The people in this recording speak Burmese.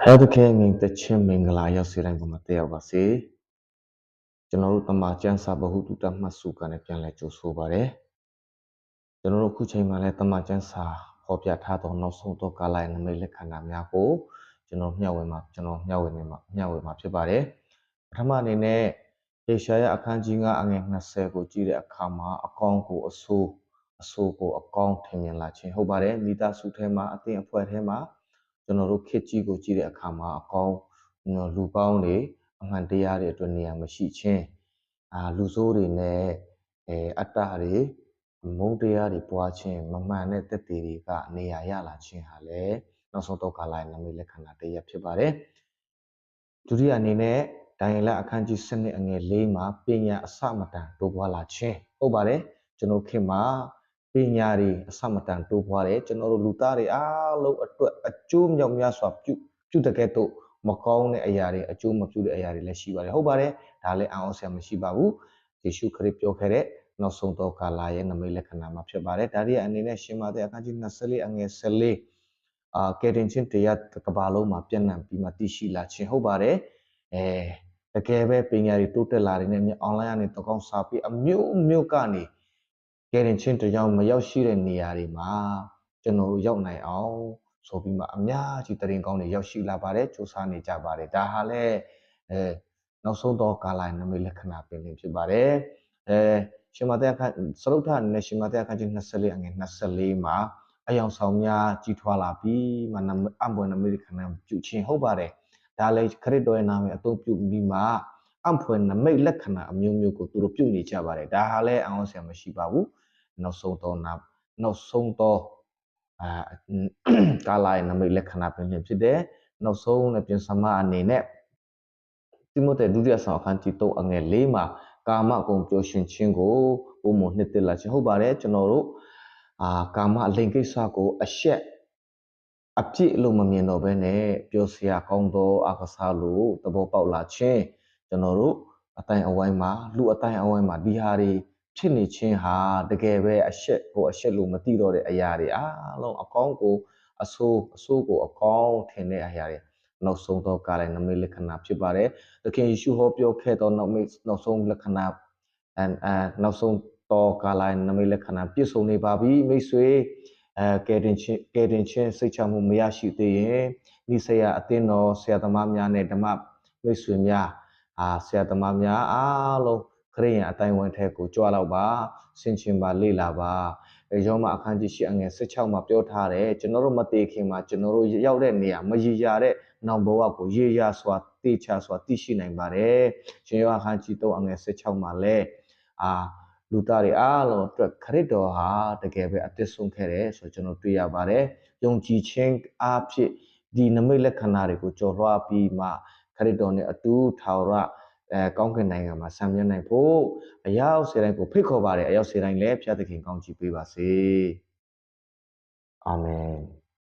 ဖယားသခင်မြင်တခြင်းမင်္ဂလာရောက်စေတိုင်းပေါ်မှာတက်ရောက်ပါစေကျွန်တော်တို့တမန်ကျမ်းစာဗဟုသုတမှတ်စုကနေပြန်လဲကြိုဆိုပါရစေကျွန်တော်တို့အခုချိန်မှာလဲတမန်ကျမ်းစာဖော်ပြထားသောနောက်ဆုံးသောကာလရဲ့နမိတ်လက္ခဏာများကိုကျွန်တော်မျှဝေမှာကျွန်တော်မျှဝေနေမှာမျှဝေမှာဖြစ်ပါတယ်ပထမအနေနဲ့ယေရှာယအခန်းကြီး9အငယ်20ကိုကြည့်တဲ့အခါမှာအကောင်းကိုအဆိုးအဆိုးကိုအကောင်းထင်မြင်လာခြင်းဟုတ်ပါတယ်မိသားစုထဲမှာအသင်းအဖွဲ့ထဲမှာ ကျွန်တော်တို့ခေတ်ကြီးကိုကြည့်တဲ့အခါမှာအကောင်းလူကောင်းတွေအမှန်တရားတွေအတွက်နေရာမရှိခြင်းအာလူဆိုးတွေနဲ့အဲအတ္တတွေမုန်းတရားတွေပွားခြင်းမမှန်တဲ့တက်တည်တွေကနေရာရလာခြင်းဟာလည်းနောက်ဆုံးတော့ကာလရဲ့နမိတ်လက္ခဏာတစ်ရပ်ဖြစ်ပါတယ်ဒုတိယအနေနဲ့ဒိုင်လအခန်းကြီး7အငယ်၄မှာပညာအစမတန်တိုးပွားလာခြင်းဟုတ်ပါတယ်ကျွန်တော်ခင်မှာ ပညာတွေအစမတန်တိုးပွားတယ်ကျွန်တော်တို့လူသားတွေအားလုံးအတွက်အကျိုးမြောက်များစွာပြုပြုတကယ်တော့မကောင်းတဲ့အရာတွေအကျိုးမပြုတဲ့အရာတွေလည်းရှိပါတယ်ဟုတ်ပါတယ်ဒါလည်းအအောင်ဆရာမရှိပါဘူးယေရှုခရစ်ပြောခဲ့တဲ့နောက်ဆုံးသောကာလရဲ့နမိတ်လက္ခဏာမှာဖြစ်ပါတယ်ဒါတွေအနေနဲ့ရှင်မာသဲအခန်းကြီး24အငယ်14အာကယ်တင်ချင်းတရားကဘာလုံးမှာပြန့်နှံ့ပြီးမှတည်ရှိလာခြင်းဟုတ်ပါတယ်အဲတကယ်ပဲပညာတွေတိုးတက်လာတဲ့နဲ့အွန်လိုင်းကနေတကောင်းစာပြီးအမျိုးမျိုးကနေ ကယ်တင်ချင်းတရားမရောက်ရှိတဲ့နေရာတွေမှာကျွန်တော်တို့ရောက်နိုင်အောင်ဆိုပြီးမှအများကြီးတရင်ကောင်းတွေရောက်ရှိလာပါတယ်စူးစမ်းနေကြပါတယ်ဒါဟာလည်းအဲနောက်ဆုံးသောကာလနမိတ်လက္ခဏာပင်လင်ဖြစ်ပါတယ်အဲရှင်မသက်အခါစရုပ်ထနဲ့ရှင်မသက်အခါချင်း24အငယ်24မှာအယောင်ဆောင်များကြီးထွားလာပြီးမှအပွင့်နမိတ်လက္ခဏာပြုခြင်းဟုတ်ပါတယ်ဒါလည်းခရစ်တော်ရဲ့နာမည်အသုံးပြုပြီးမှအဖွယ်နမိတ်လက္ခဏာအမျိုးမျိုးကိုသူတို့ပြုနေကြပါတယ်ဒါဟာလည်းအောင်ဆရာမရှိပါဘူး နောက်ဆုံးသောနောက်ဆုံးသောအာကာလာရဲ့နမိတ်လက္ခဏာပင်ဖြစ်တဲ့နောက်ဆုံးနဲ့ပြင်ဆမအနေနဲ့တိမိုသေဒုတိယဆောင်အခန်းကြီး3အငယ်၄မှာကာမဂုဏ်ပျော်ရွှင်ခြင်းကိုပုံမနှစ်သက်လာခြင်းဟုတ်ပါတယ်ကျွန်တော်တို့အာကာမအလိန်ကိစ္စကိုအရှက်အပြစ်လို့မမြင်တော့ဘဲနဲ့ပြောစရာကောင်းသောအကစားလို့သဘောပေါက်လာခြင်းကျွန်တော်တို့အတိုင်းအဝိုင်းမှာလူအတိုင်းအဝိုင်းမှာဒီဟာတွေ ဖြစ်နေခြင်းဟာတကယ်ပဲအရှက်ကိုအရှက်လို့မသိတော့တဲ့အရာတွေအားလုံးအကောင်းကိုအဆိုးအဆိုးကိုအကောင်းထင်တဲ့အရာတွေနောက်ဆုံးသောကာလနမိတ်လက္ခဏာဖြစ်ပါတယ်။သခင်ယေရှုဟောပြောခဲ့သောနောက်မိတ်နောက်ဆုံးလက္ခဏာအဲအဲနောက်ဆုံးသောကာလနမိတ်လက္ခဏာပြည့်စုံနေပါပြီမိတ်ဆွေအဲကယ်တင်ချင်းကယ်တင်ချင်းစိတ်ချမှုမရရှိသေးရင်ဤဆရာအသင်းတော်ဆရာသမားများနဲ့ဓမ္မမိတ်ဆွေများအာဆရာသမားများအားလုံး ခရိယံအတိုင်းဝန်ထဲကိုကြွားတော့ပါဆင်ခြင်ပါလေ့လာပါအဲရောမအခန်းကြီးရှိအငယ်16မှာပြောထားတယ်ကျွန်တော်တို့မသေးခင်မှာကျွန်တော်တို့ရောက်တဲ့နေရာမရည်ရတဲ့နောင်ဘဝကိုရေရစွာတေချာစွာသိရှိနိုင်ပါတယ်ရှင်ယောအခန်းကြီး3အငယ်16မှာလဲအာလူသားတွေအားလုံးအတွက်ခရစ်တော်ဟာတကယ်ပဲအသက်ဆုံးခဲ့တယ်ဆိုတော့ကျွန်တော်တွေ့ရပါတယ်ယုံကြည်ခြင်းအားဖြင့်ဒီနမိတ်လက္ခဏာတွေကိုကြော်လွှားပြီးမှခရစ်တော်နဲ့အတူထာဝရ အဲကောင်းကင်နိုင်ငံမှာဆံမြဲနိုင်ဖို့အရောက်စေတိုင်းကိုဖိတ်ခေါ်ပါတယ်အရောက်စေတိုင်းလည်းဖျားသခင်ကောင်းချီးပေးပါစေအာမင်